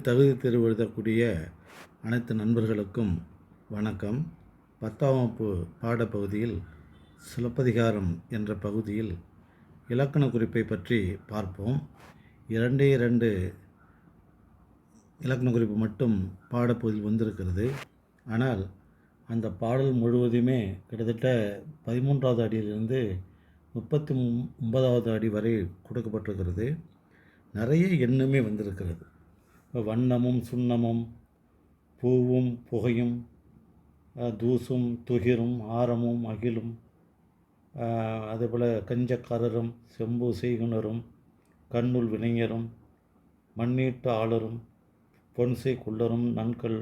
தகுதி தேர்வு எழுதக்கூடிய அனைத்து நண்பர்களுக்கும் வணக்கம். பத்தாம் வகுப்பு பாடப்பகுதியில் சிலப்பதிகாரம் என்ற பகுதியில் இலக்கண குறிப்பை பற்றி பார்ப்போம். இரண்டே இரண்டு இலக்கண குறிப்பு மட்டும் பாடப்பகுதியில் வந்திருக்கிறது. ஆனால் அந்த பாடல் முழுவதுமே கிட்டத்தட்ட பதிமூன்றாவது அடியிலிருந்து முப்பத்தி ஒன்பதாவது அடி வரை கொடுக்கப்பட்டிருக்கிறது. நிறைய எண்ணுமே வந்திருக்கிறது. வண்ணமும் சுண்ணமும் பூவும் புகையும் தூசும் துகிரும் ஆரமும் அகிலும் அதேபோல் கஞ்சக்காரரும் செம்பு செய்குணரும் கண்ணுள் வினைஞரும் மண்ணீட்டு ஆளரும் பொன்சை குள்ளரும் நன்கல்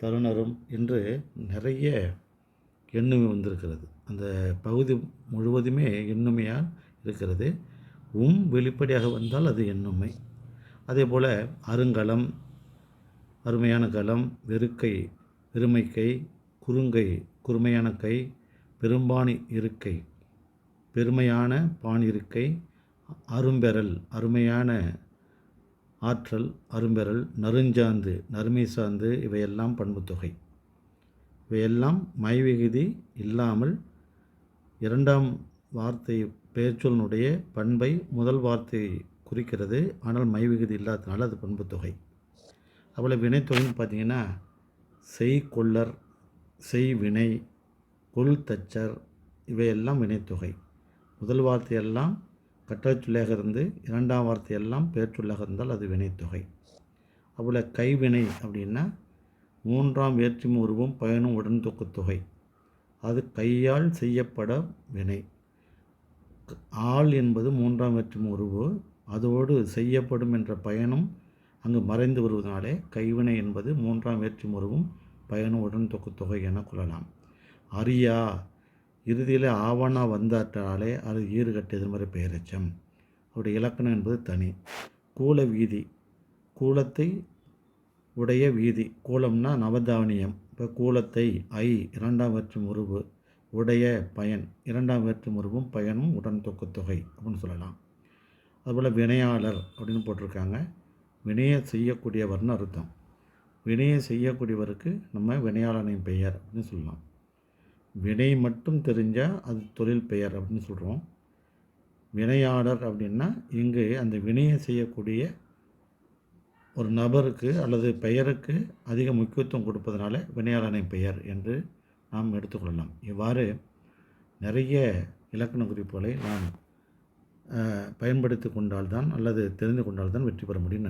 தருணரும் என்று நிறைய எண்ணுமை வந்திருக்கிறது. அந்த பகுதி முழுவதுமே எண்ணுமையாக இருக்கிறது. உம் வெளிப்படையாக வந்தால் அது எண்ணுமை. அதே போல் அருங்கலம் அருமையான கலம் வெறுக்கை வெறுமைக்கை குறுங்கை குறுமையான கை பெரும்பாணி இருக்கை பெருமையான பான் இருக்கை அரும்பெறல் அருமையான ஆற்றல் அரும்பெறல் நறுஞ்சாந்து நறுமை சார்ந்து இவையெல்லாம் பண்புத்தொகை. இவையெல்லாம் மைவிகுதி இல்லாமல் இரண்டாம் வார்த்தை பெயர்ச்சொல்லினுடைய பண்பை முதல் வார்த்தை குறிக்கிறது. ஆனால் மைவிகுதி இல்லாததுனால அது பண்புத்தொகை அதுபோல் வினைத்தொகைன்னு பார்த்தீங்கன்னா செய் கொள்ளர் செய் வினை கொள் தச்சர் இவையெல்லாம் வினைத்தொகை முதல் வார்த்தையெல்லாம் கட்டளச்சொல்லியாக இருந்து இரண்டாம் வார்த்தையெல்லாம் பெயர்ச்சொல்லாக இருந்தால் அது வினைத்தொகை அவ்வளோ கைவினை அப்படின்னா மூன்றாம் வேற்றும் உருவம் பயனும் உடன் தொகை. அது கையால் செய்யப்பட வினை. ஆள் என்பது மூன்றாம் வேற்றுமை உருவு அதோடு செய்யப்படும் என்ற பயனும் அங்கு மறைந்து வருவதனாலே கைவினை என்பது மூன்றாம் வேற்று முருகும் பயனும் உடன் தொகை என கொள்ளலாம். அரியா இறுதியில் ஆவணா வந்தாற்றாலே அது ஈறுகட்டு எதிர்மறை பெயரெச்சம். அவருடைய இலக்கணம் என்பது தனி. கூல வீதி கூலத்தை உடைய வீதி கூலம்னா நவதானியம். இப்போ கூலத்தை ஐ இரண்டாம் வேற்றும் உருவு உடைய பயன் இரண்டாம் வேற்றும் உருவும் பயனும் உடன் தொகை அப்படின்னு சொல்லலாம். அதுபோல் வினையாளர் அப்படின்னு போட்டிருக்காங்க. வினையை செய்யக்கூடியவர்னு அர்த்தம். வினையை செய்யக்கூடியவருக்கு நம்ம வினையாளனின் பெயர் அப்படின்னு சொல்லலாம். வினை மட்டும் தெரிஞ்சால் அது தொழில் பெயர் அப்படின்னு சொல்கிறோம் வினையாளர் அப்படின்னா இங்கு அந்த வினையை செய்யக்கூடிய ஒரு நபருக்கு அல்லது பெயருக்கு அதிக முக்கியத்துவம் கொடுப்பதனால வினையாளனின் பெயர் என்று நாம் எடுத்துக்கொள்ளலாம் இவ்வாறு நிறைய இலக்கண குறிப்புகளை நாம் பயன்படுத்தி கொண்டால்தான் அல்லது தெரிந்து கொண்டால்தான் வெற்றி பெற முடியும்